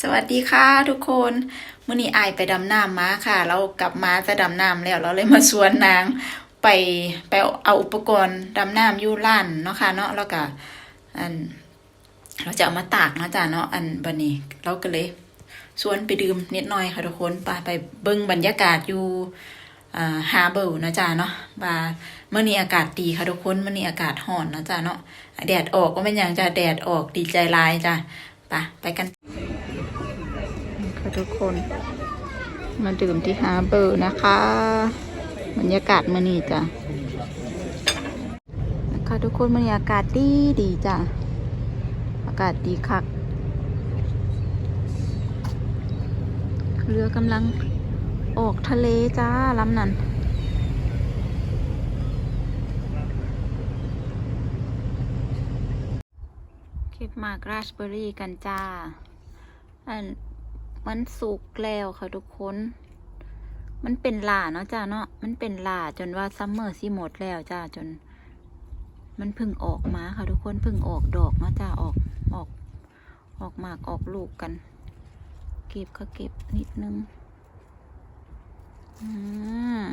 สวัสดีค่ะทุกคนมื่อนี้อายไปดำน้ำมาค่ะ เรากลับมาจะดำน้ำแล้วเราเลยมาชวนนางไปไปเอาอุปกรณ์ดำน้ำยู่ร้านเนาะค่ะเนาะแล้วก็อัน เราจะเอามาตากเนาะจ้ะเนาะอันบันนี้ เราก็เลยชวนไปดื่มนิดหน่อยค่ะทุกคนไปไปเบิ่งบรรยากาศอยู่ฮาร์เบอร์นะจ้ะเนาะว่าเมื่อนี้อากาศดีค่ะทุกคนเมื่อนี้อากาศร้อนนะจ้ะเนาะแดดออกก็ไม่นหยังจะแดดออกดีใจลายจ้ะไปไปกัน ทุกคน มาดื่มที่ฮาร์เบอร์นะคะ บรรยากาศมื่อนี้จ้ะนะคะทุกคนบรรยากาศดีดีจ้ะ อากาศดีคัก เรือกำลังออกทะเลจ้าลำนั้นเก็บมากราสเบอร์รี่กันจ้าอัน มันสุกแล้วค่ะทุกคน มันเป็นหลาเนาะจ้าเนาะ มันเป็นหลาจนว่าซัมเมอร์สิหมดแล้วจ้าจน มันพึ่งออกมาค่ะทุกคนพึ่งออกดอกเนาะจ้าออกออก ออกหมากออกลูกกัน เก็บก็เก็บนิดนึง อืม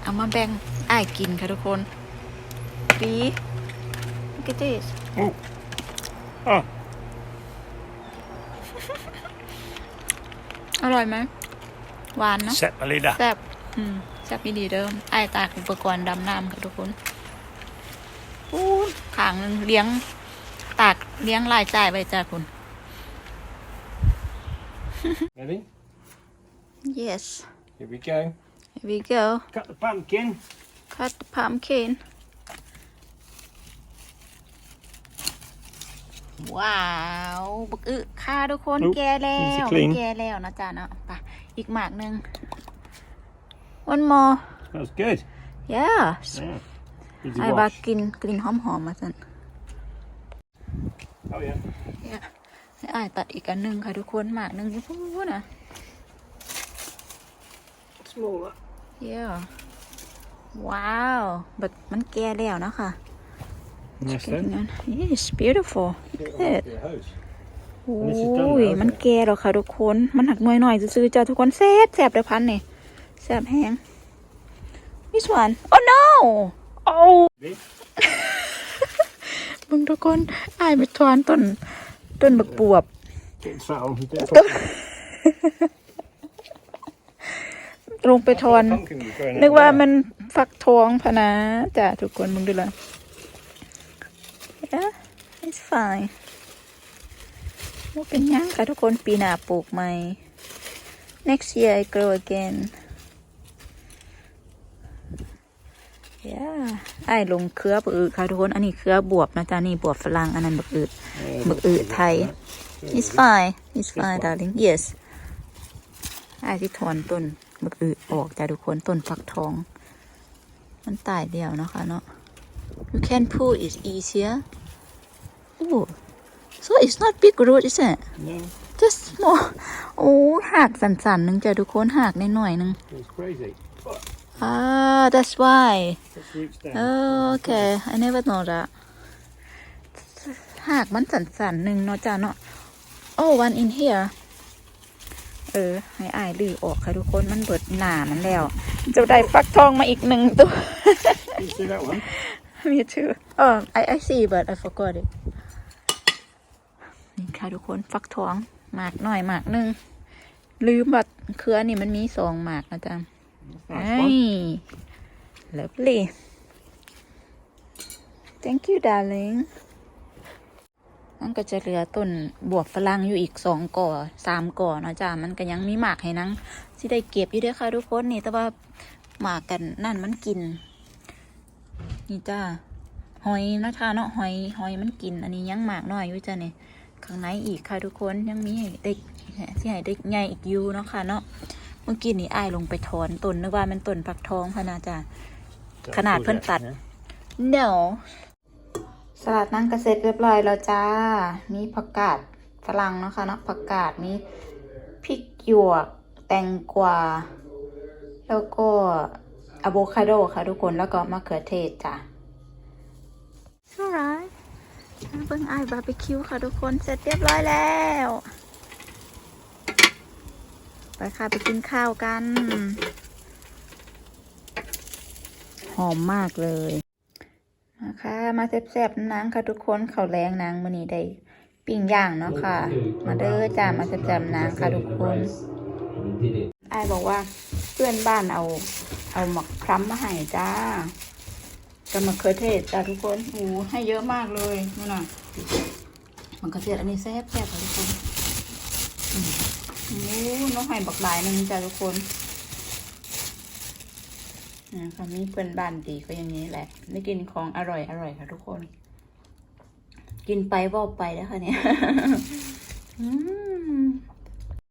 เอามาแบ่งอ้ายกินค่ะทุกคนปี Look at this Oh. Oh, อร่อยไหมหวานเนอะ set my leader. แซ่บอืมแซ่บอีดีเดิมไอ้ายตากอุปกรณ์ดำน้ำค่ะทุกคนปูนขางหนึงเลี้ยง ตากเลี้ยงรายจ่ายไว้จ้าคุณ Ready? yes Here we go. here we go Cut the pumpkin. cut the pumpkin ว้าวบักอึค่ะทุกคน Nope, แก่แล้ว easy มัน clean แก่แล้วนะจ๊ะเนาะไปอีกหมากหนึ่ง one more Smells good. yes Yeah. Easy ไอ้บา wash. กินกลิ่นหอมๆมาสัน Oh yeah. ให้อ้ายตัดอีกอันหนึ่งค่ะทุกคนหมากหนึ่งพูดนะ Smaller. เย้ว้าว but มันแก่แล้วนะคะ Yes แก่ then. งั้น yes beautiful Get Good. it off your hose. โอ้ this is done ย now, มัน isn't it? แก่แล้วค่ะทุกคน มันหักหน่อยๆซื้อๆจ้าทุกคนแซ่บแซ่บเลยพันนี่แซ่บแห้ง this one oh no oh Ready? มึงทุกคนอ้ายไปทอนต้นต้นบักบวบ Getting fat on. Get it off. ลงไปทอน Pumpkin was growing นึก out ว่า there. มันฟักทองพะนะจ้ะทุกคนมึงดูละ yeah it's fine ว่าเป็นหยังค่ะทุกคนปีหน้าปลูกใหม่ next year I grow again yeah ไอ้ายลงเครือบักอืดค่ะทุกคน อันนี้เครือบวบนะจ๊ะนี่บวบฝรั่งอันนั้นบักอืด Yeah, บักอืดไทย it's fine it's fine darling yes ไอ้ายที่ถอนต้นบักอืดออกจ้ะทุกคนต้นฟักทอง มันตายเดียวเนาะคะเนาะ you can pull it easier oh so it's not big root is it No, just small โอ้หักสันๆหนึ่งจ้ะทุกคนหักในหน่อยๆหนึ่ง it's crazy. But อ่า that's why let's roots down. เออโอเค I never know that หากมันสันๆหนึ่งเนาะจ้ะเนาะ oh one in here เออ ให้อายลือออกค่ะทุกคนมันเบิดหนามันแล้ว จะได้ฟักทองมาอีกหนึ่งตัว You see that one? Me too. Oh, I I see, but I forgot it. นี่ค่ะทุกคนฟักทองหมากหน่อยหมากหนึ่งลืมบัดเครือนี่มันมีสองหมากนะจ๊ะ That's ไอ้ nice one. lovely thank you darling นั่นก็จะเหลือต้นบวบฝรั่งอยู่อีกสองก่อสามก่อเนาะจ้ะมันก็ยังมีหมากให้นังที่ได้เก็บอยู่เด้วยค่ะทุกคนนี่แต่ว่าหมากกันนั่นมันกิน นี่จ้าหอยนะคะเนาะหอยหอยมันกิน อันนี้ยังหมากน้อยอยู่จ้ะเนี่ย ข้างในอีกค่ะทุกคนยังมีให้เด็กที่ให้เด็กใหญ่อีกอยู่เนาะค่ะเนาะเมื่อกี้นี่อ้ายลงไปถอนต้นนึกว่ามันต้นผักทองพะนาจ้ะ That's Khanaat good, pen yeah. tatt. Yeah. no สลัดนั่งกระเสร็จเรียบร้อยแล้วจ้า มีผักกาดฝรั่งเนาะค่ะเนาะผักกาดมีพริกหยวกแตงกวาแล้วก็อะโวคาโดค่ะทุกคนแล้วก็มะเขือเทศจ้ะ alright เบิ่งไอ้าบาร์บีคิวค่ะทุกคนเสร็จเรียบร้อยแล้ว ไปค่ะไปกินข้าวกัน หอมมากเลยมาค่ะมาแซ่บๆนางค่ะทุกคนเขาแรงนางมือนี้ได้ปิ้งย่างเนาะค่ะ มาเด้อจ้ามาแซ่บๆนางค่ะทุกคนไอ้บอกว่าเพื่อนบ้านเอา เอาหมักพร้ำมาให้จ้า กับมะเขือเทศจ้าทุกคนโอ้ให้เยอะมากเลยนู่นน่ะมะเขือเทศอันนี้แซ่บแซ่บค่ะทุกคนอืมโอ้น้องให้บักหลายหนึงจ้าทุกคนอ่ค่ะมีเพื่อนบ้านดีก็อย่างนี้แหละได้กินของอร่อยอร่อยค่ะทุกคน กินไปว่าไปแล้วค่ะเนี่ย